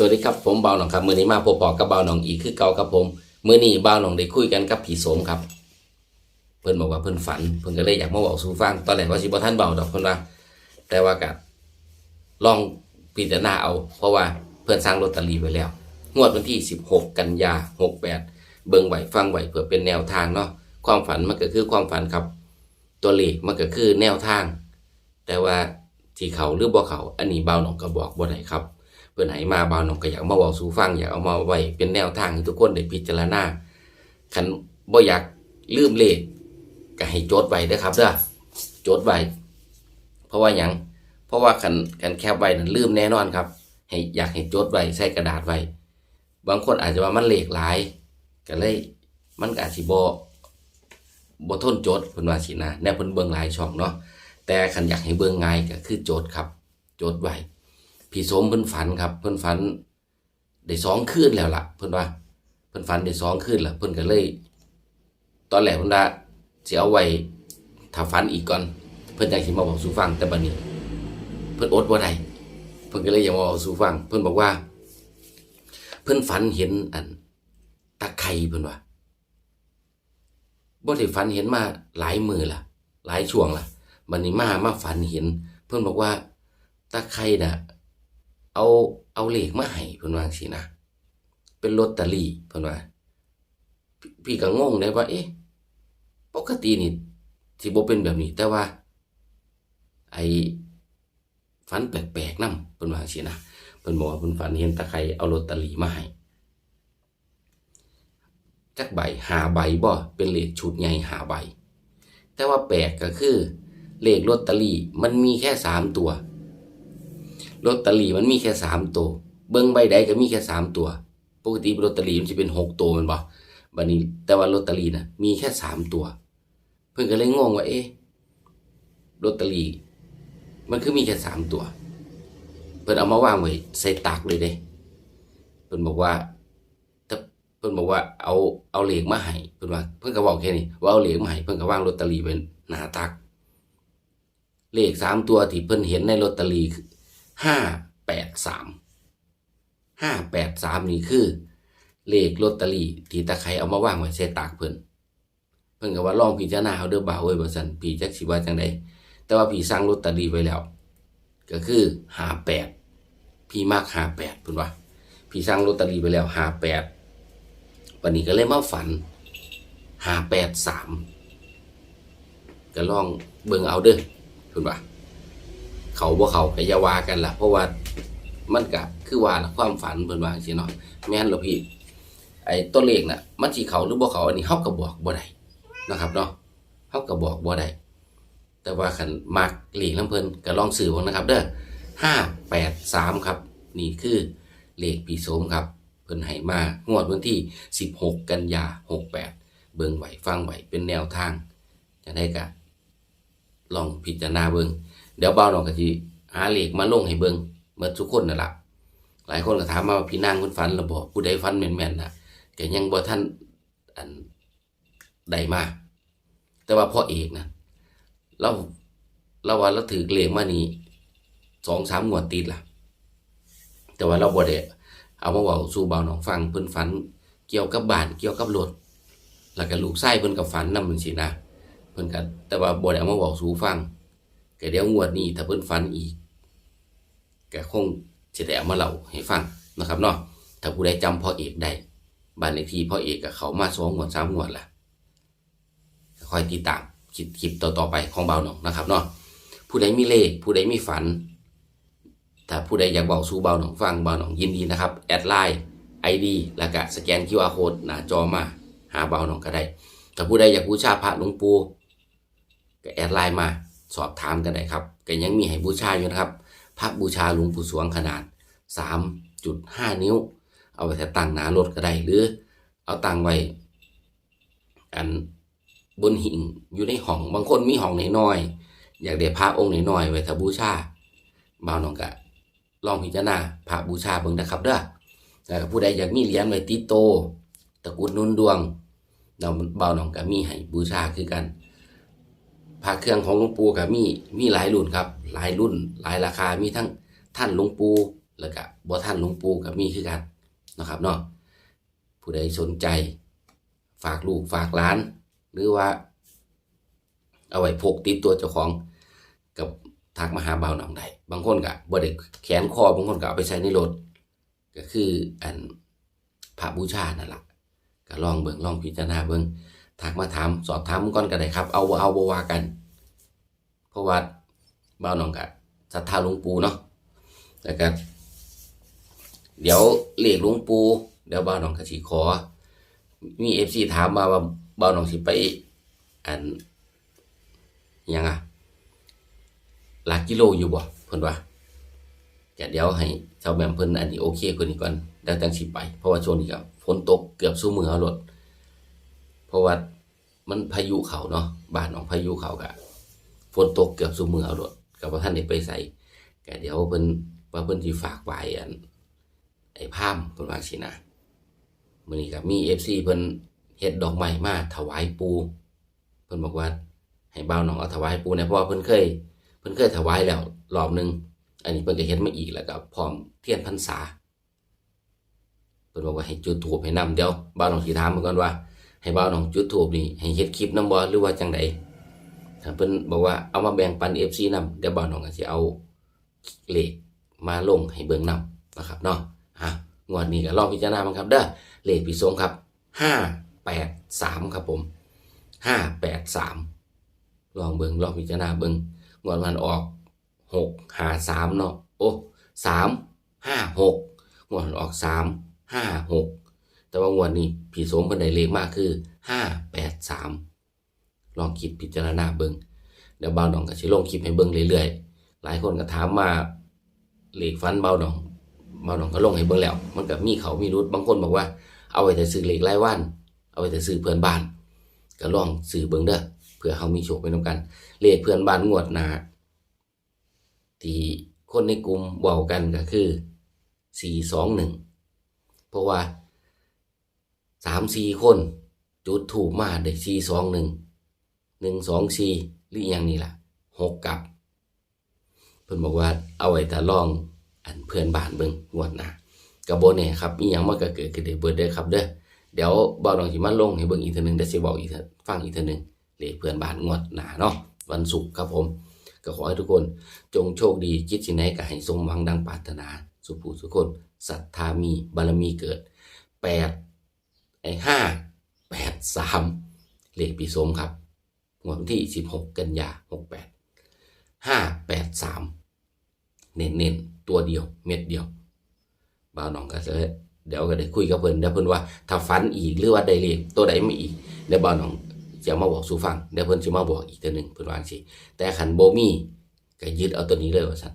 สวัสดีครับผมเบาหนองครับมือนี้มาพบปอกกับเบาหนองอีกคือเก่าครับผมมือนี้เบาหนองได้คุยกันกับผีโสมครับ เพิ่นบอกว่าเพิ่นฝัน เพิ่นก็เลยอยากมาบอกสู่ฟังตอนแรกว่าสิบ่ท่านเบาดอกเพิ่นว่าแต่ว่าก็ลองพิจารณาเอา เพราะว่าเพิ่นสร้างลอตเตอรี่ไว้แล้ว งวดวันที่ 16 กันยา68 เบิ่งไหวฟังไหวเพื่อเป็นแนวทางเนาะความฝันมันก็คือความฝันครับ ตัวเลขมันก็คือแนวทาง แต่ว่าที่เขาหรือบ่เขาอันนี้เบาหนองก็บอกบ่ได้ครับ พื่อนให้มาเบาหนองก็อยากมาบอกสู่ฟังอยากเอามาไว้เป็นแนวทางให้ทุกคนได้พิจารณาคันบ่อยากลืมเลขก็ให้จดไว้เด้อครับเด้อจดไว้เพราะว่าหยังเพราะว่าคันคันแคปไว้นั้นลืมแน่นอนครับ ให้อยากให้จดไว้ใส่กระดาษไว้บางคนอาจจะว่ามันเลขหลายก็เลยมันก็อาจสิบ่บ่ทนจดเพิ่นว่าสินะแนวเพิ่นเบิ่งหลายช่องเนาะแต่คันอยากให้เบิ่งง่ายก็คือจดครับจดไว้ พี่สมเพิ่นฝันครับ เพิ่นฝันได้สองคืนแล้วล่ะ เพิ่นว่า เพิ่นฝันได้สองคืนล้วเพิ่นก็เลย ตอนแรกเพิ่นว่าสิเอาไว้ถ้าฝันอีกก่อน เพิ่นอยากสิมาบอกสู่ฟังแต่บัดนี้ เพิ่นอดบ่ได้เพิ่นก็เลยอยากมาบอกสู่ฟัง เพิ่นบอกว่า เพิ่นฝันเห็นอันตะไคร่เพิ่นว่าบ่ได้ฝันเห็นมาหลายมือล่ะ หลายช่วงล่ะบัดนี้มามาฝันเห็น เพิ่นบอกว่าตะไคร่น่ะ เอาเอาเลขมาให้เพิ่นว่าจังซี่นะเป็นลอตเตอรี่เพิ่นว่าพพี่ก็งงได้ว่า เอ๊ะปกตินี่สิบ่เป็นแบบนี้ แต่ว่า ไอ้ฝันแปลกๆนำเพิ่นว่าจังซี่นะเพิ่นบอกว่าเพิ่นฝันเห็นตะไคร่เอาลอตเตอรี่มาให้จักใบหาใบบ่เป็นเลขชุดใหญ่หาใบ แต่ว่าแปลกก็คือเลขลอตเตอรี่มันมีแค่สามตัว ลอตเตอรี่มันมีแค่สามตัว เบิ้งใบใดก็มีแค่สามตัว ปกติลอตเตอรี่มันจะเป็นหกตัวมันบ่บัดนี้แต่ว่าลอตเตอรี่น่ะมีแค่สามตัว เพิ่นก็เลยงงว่าเอ๊ะลอตเตอรี่มันคือมีแค่สามตัว เพิ่นเอามาวางไว้ใส่ตักเลยเด้เพิ่นบอกว่าถ้าเพิ่นบอกว่าเอาเอาเหล็กมาให้เพิ่นว่าเพิ่นก็บอกแค่นี้ว่าเอาเหล็กมาให้เพิ่นก็วางลอตเตอรี่ไว้หน้าตักเลขสามตัวที่เพิ่นเห็นในลอตเตอรี่คือ ห้าแปดสามห้าแปดสามนี่คือ เลขลอตเตอรี่ที่ตะไครเอามาวางไว้ใส่ตากเพิ่นเพิ่นก็ว่าลองพิจารณาเอาเด้อบ่าวเอ้ยว่าซั่นพี่จักสิว่าจังไดแต่ว่าพี่สั่งลอตเตอรี่ไว้แล้ว ก็คือห้าแปดพี่มากห้าแปดเพิ่นว่าพี่สั่งลอตเตอรี่ไว้แล้วห้าแปดวันนี้ก็เลยมาฝันห้าแปดสามก็ลองเบิ่งเอาเด้อเพิ่นว่า เขาบ่เขาก็อย่าว่ากันล่ะ เพราะว่ามันก็คือว่าละความฝันเพิ่นว่างซี่เนาะแม่นหรอพี่ไอ้ตัวเลขน่ะมันสิเขาหรือบ่เขาอันนี้เฮาก็บอกบ่ได้นะครับเนาะเฮาก็บอกบ่ได้แต่ว่าคันมักเลขนํเพิ่นก็ลองซื้อเบิ่งนะครับ เด้อ583 ครับ นี่คือเลขปีโสมครับ เพิ่นให้มางวดวันที่ 16 กันยา 68 เบิ่งไหวฟังไหวเป็นแนวทางจะได้ก็ลองพิจารณาเบิ่ง เดี๋ยวเบาหน่อยก็สิหาเลขมาลงให้เบิงเมื่อทุกคนนั่นล่ะหลายคนก็ถามมาว่าพี่นางเพิ่นฝันแล้วบอกผู้ใดฝันแม่นๆน่ะก็ยังบ่ทันอันใดมาแต่ว่าพ่อเอกนะเราเราว่าเราถือเลขมานี่สองสามงวดติดล่ะ แต่ว่าเราบ่ได้เอามาเว้าสู่เบาหนองฟังเพิ่นฝัน เกี่ยวกับบ้านเกี่ยวกับรถแล้วก็ลูกชายเพิ่นก็ฝันนำจังซี่นะเพิ่นก็แต่ว่าบ่ได้เอามาเว้าสู่ฟัง ก็เดี๋ยวงวดนี้ถ้าเพิ่นฟันอีกก็คงจะได้เอามาเล่าให้ฟังนะครับเนาะถ้าผู้ใดจำพ่อเอกได้บ้านเลขที่พ่อเอกกับเขามาสองงวดสามงวดละคอยติดตามคลิปคลิปต่อๆไปของเบาหนองนะครับเนาะผู้ใดมีเลขผู้ใดมีฝัน ถ้าผู้ใดอยากบอกสู่เบาหนองฟังเบาหนองยินดีนะครับ แอดไลน์ไอดีแล้วก็สแกน QR code หน้าจอมาหาเบาหนองก็ได้ ถ้าผู้ใดอยากบูชาพระหลวงปู่ก็แอดไลน์มา สอบถามกันได้ครับก็ยังมีให้บูชาอยู่นะครับ พระบูชาหลวงปู่สวงขนาด 3.5 นิ้ว เอาไว้ตั้งหน้ารถก็ได้หรือ เอาตั้งไว้อันบนหิ่งอยู่ในห้องบางคนมีห้องน้อยๆอยากได้พระองค์น้อยๆไว้ถ้าบูชาบ่าวน้องก็ลองพิจารณาพระบูชาเบิ่งนะครับเด้อแล้วผู้ใดอยากมีเหรียญไว้ติโตตระกูลนุนดวงเราบ่าวน้องก็มีให้บูชาคือกัน พระเครื่องของหลวงปู่ก็มีมีหลายรุ่นครับ หลายรุ่น หลายราคามีทั้งท่านหลวงปู่แล้วก็บ่ท่านหลวงปู่ก็มีคือกันนะครับเนาะผู้ใดสนใจ ฝากลูกฝากหล้าน หรือว่า เอาไว้พกติดตัวเจ้าของกับทักมาหาเบาหนองได้บางคนก็บ่ได้แขนคอบางคนก็เอาไปใช้ในรถก็คืออันพระบูชานั่นแหละก็ลองเบิ่งลองพิจารณาเบิ่ง ทักมาถามสอบถามก่อนก็ได้ครับ เอาเอาบ่ว่ากัน เพราะว่าเบาหนองก็ศรัทธาหลวงปู่เนาะแล้วก็เดี๋ยวเรียกหลวงปู่เดี๋ยวเบาหนองก็สิขอ มี FC ถามมาว่าเบาหนองสิไปอันยังอะหลักกิโลอยู่บ่เพิ่นว่าจะเดี๋ยวให้ชาวแบมเพิ่นอันนี้โอเคกว่นี้ก่อนแล้วจังสิไป เพราะว่าช่วงนี้ก็ฝนตกเกือบสู้มือเอารถ เพราะว่ามันพายุเขาเนาะบ้านของพายุเขาก็ฝนตกเกือบสู้มือเอารถก็บ่ทันได้ไปใส่ก็เดี๋ยวเพิ่นว่าเพิ่นสิฝากไว้อันไอ้พามเพิ่นว่าสินะมื้อนี้ก็มี FC เพิ่นเฮ็ดดอกไม้มาถวายปูเพิ่นบอกว่า ให้บ่าวน้องเอาถวายปูนะเพราะว่าเพิ่นเคย เพิ่นเคยถวายแล้วรอบนึง อันนี้เพิ่นก็เฮ็ดมาอีกแล้วก็พร้อมเทียนพรรษาเพิ่นบอกว่าให้จุดธูปให้นำเดี๋ยวบ่าวน้องสิถามเพิ่นก่อนว่า ให้บ่าวน้องจุดธูปนี่ให้เฮ็ดคลิปน้ำบ่หรือว่าจังไดถ้าเพิ่นบอกว่าเอามาแบ่งปัน FC นำเดี๋ยวบ่าวน้องก็สิเอาเลขมาลงให้เบิ่งนำนะครับเนาะอะงวดนี้ก็ลองพิจารณามันครับเด้อเลขพี่สงครับ583ครับผม583ลองเบิ่งลองพิจารณาเบิ่งงวดวันออกหกหาสามเนาะโอ้สามห้าหกงวดออกสามห้าหก แต่ว่างวดนี้ผีสมเพิ่นได้เลขมากคือห้าแปดสามลองคิดพิจารณาเบิ่งเดี๋ยวเบาดองก็สิลงคลิปให้เบิ่งเรื่อยๆ หลายคนก็ถามมาเลขฟันเบาดองเบาดองก็ลงให้เบิ่งแล้ว มันก็มีเขามีรุดบางคนบอกว่าเอาไว้แต่ซื้อเลขรายวัน เอาไว้แต่ซื้อเพื่อนบ้าน ก็ลองซื้อเบิ่งเด้อเผื่อเฮามีโชคไปนํกัน เลขเพื่อนบ้านงวดหนาที่คนในกลุ่มเว้ากันก็คือ421เพราะว่า สามสี่คน จุดถูกมาได้421 124หรืออหยังนี่ล่ะหกกับเพิ่อนบอกว่าเอาไว้แต่ลองอันเพื่อนบ้านเบิ่งงวดหน้าก็บ่แน่ครับอีหยังมันก็เกิดขึ้นได้เบิดเด้ครับเด้อเดี๋ยวบ่าวน้องสิมาลงให้เบิ่งอีกเทื่อนึงเดี๋ยวสิบอกอีกฟังอีกเทื่อนึงเลขเพื่อนบ้านงวดหน้าเนาะวันศุกร์ครับผม ก็ขอให้ทุกคนจงโชคดีคิดสิ่งไหนก็ให้สมหวังดังปรารถนา สุภูสุคนศรัทธามีบารมีเกิดแปด ไอ้ห้าแปดสามเลขปีสมครับวันที่สิบหกกันยาหกแปดห้าแปดสามเน้นเน้นๆตัวเดียวเม็ดเดียวบ่าวน้องก็จะเดี๋ยวก็ได้คุยกับเพิ่นเดี๋ยวเพิ่นว่าถ้าฝันอีกหรือว่าได้เลขตัวใดไม่อีกเดี๋ยวบ่าวน้องจะมาบอกสู่ฟังเดี๋ยวเพิ่นจะมาบอกอีกตัวหนึ่งเพิ่นวางสิแต่ขันโบมี่ก็ยึดเอาตัวนี้เลยว่าสัน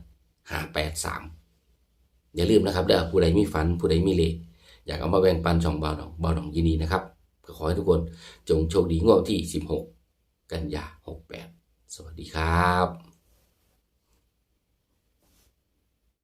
ห้าแปดสามอย่าลืมนะครับเด้อผู้ใดมีฝันผู้ใดมีเลข อยากเอามาแบ่งปันช่องเบาหนองเบาหนองยินดีนะครับ ก็ขอให้ทุกคนจงโชคดีงวดที่ 16 กันยา68 สวัสดีครับ